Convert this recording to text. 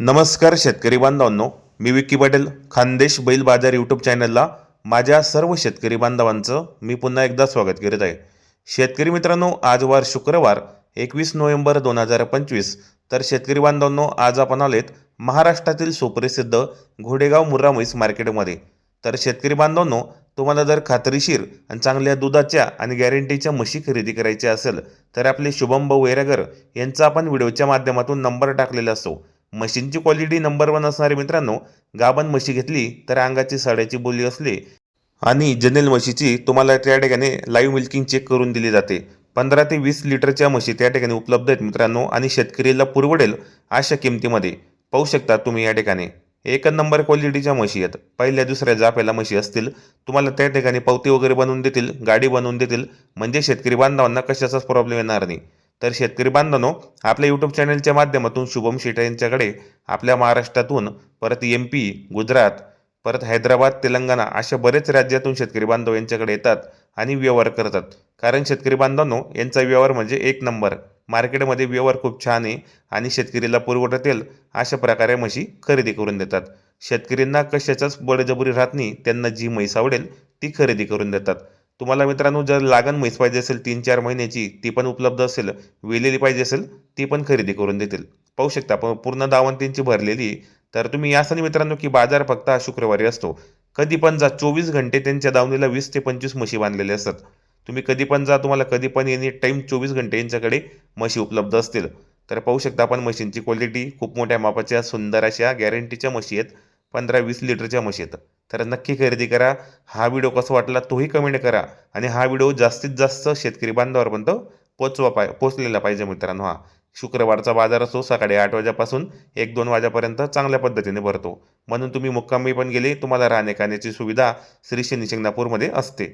नमस्कार शेतकरी बांधवांनो मी विक्की पाटील खानदेश बैल बाजार यूट्यूब चॅनलला माझ्या सर्व शेतकरी बांधवांचं मी पुन्हा एकदा स्वागत करीत आहे. शेतकरी मित्रांनो आज वार शुक्रवार एकवीस नोव्हेंबर दोन हजार पंचवीस. तर शेतकरी बांधवांनो आज आपण आलेत महाराष्ट्रातील सुप्रसिद्ध घोडेगाव मुर्रा म्हैस मार्केटमध्ये. तर शेतकरी बांधवांनो तुम्हाला जर खात्रीशीर आणि चांगल्या दुधाच्या आणि गॅरंटीच्या म्हशी खरेदी करायच्या असेल तर आपले शुभम भाऊ वैरागर यांचा आपण व्हिडिओच्या माध्यमातून नंबर टाकलेला असतो. म्हशींची क्वालिटी नंबर वन असणारे मित्रांनो गाबन म्हशी घेतली तर अंगाची साड्याची बोली असली. आणि जनेल म्हशीची तुम्हाला त्या ठिकाणी लाईव्ह मिल्किंग चेक करून दिली जाते. पंधरा ते वीस लिटरच्या म्हशी त्या ठिकाणी उपलब्ध आहेत मित्रांनो आणि शेतकरीला पुरवडेल अशा किमतीमध्ये. पाहू शकता तुम्ही या ठिकाणी. एक नंबर क्वालिटीच्या म्हशी आहेत. पहिल्या दुसऱ्या जाप्याला म्हशी असतील. तुम्हाला त्या ठिकाणी पावती वगैरे बनवून देतील गाडी बनवून देतील. म्हणजे शेतकरी बांधवांना कशाचाच प्रॉब्लेम येणार नाही. तर शेतकरी बांधवांनो आपल्या यूट्यूब चॅनलच्या माध्यमातून शुभम शेटा यांच्याकडे आपल्या महाराष्ट्रातून परत एम पी गुजरात परत हैदराबाद तेलंगणा अशा बरेच राज्यातून शेतकरी बांधव यांच्याकडे येतात आणि व्यवहार करतात. कारण शेतकरी बांधवांनो यांचा व्यवहार म्हणजे एक नंबर. मार्केटमध्ये व्यवहार खूप छान आहे आणि शेतकरीला पुरवठा तेल अशा प्रकारे म्हशी खरेदी करून देतात. शेतकऱ्यांना कशाचाच बळजबरी राहत नाही त्यांना जी म्हैस आवडेल ती खरेदी करून देतात. तुम्हाला मित्रांनो जर लागण म्हैस पाहिजे असेल तीन चार महिन्याची ती पण उपलब्ध असेल. वेलेली पाहिजे असेल ती पण खरेदी करून देतील. पाहू शकता पण पूर्ण दावंतींची भरलेली. तर तुम्ही यासाठी मित्रांनो की बाजार फक्त हा शुक्रवारी असतो. कधी पण जा चोवीस घंटे त्यांच्या दावणीला वीस ते पंचवीस म्हशी बांधलेले असतात. तुम्ही कधी पण जा तुम्हाला कधी पण एनी टाईम चोवीस घंटे यांच्याकडे म्हशी उपलब्ध असतील. तर पाहू शकता आपण म्हशींची क्वालिटी खूप मोठ्या मापाच्या सुंदर अशा गॅरंटीच्या म्हशी आहेत. पंधरा वीस लिटरच्या म्हशी आहेत. तर नक्की खरेदी करा. हा व्हिडिओ कसा वाटला तोही कमेंट करा. आणि हा व्हिडिओ जास्तीत जास्त शेतकरी बांधवापर्यंत पोचवा पाय पोचलेला पाहिजे मित्रांनो हा. शुक्रवारचा बाजार असतो सकाळी आठ वाजेपासून एक दोन वाजेपर्यंत चांगल्या पद्धतीने भरतो. म्हणून तुम्ही मुक्कामी पण गेले तुम्हाला राहणे खाण्याची सुविधा श्री शनी शिंगणापूरमध्ये असते.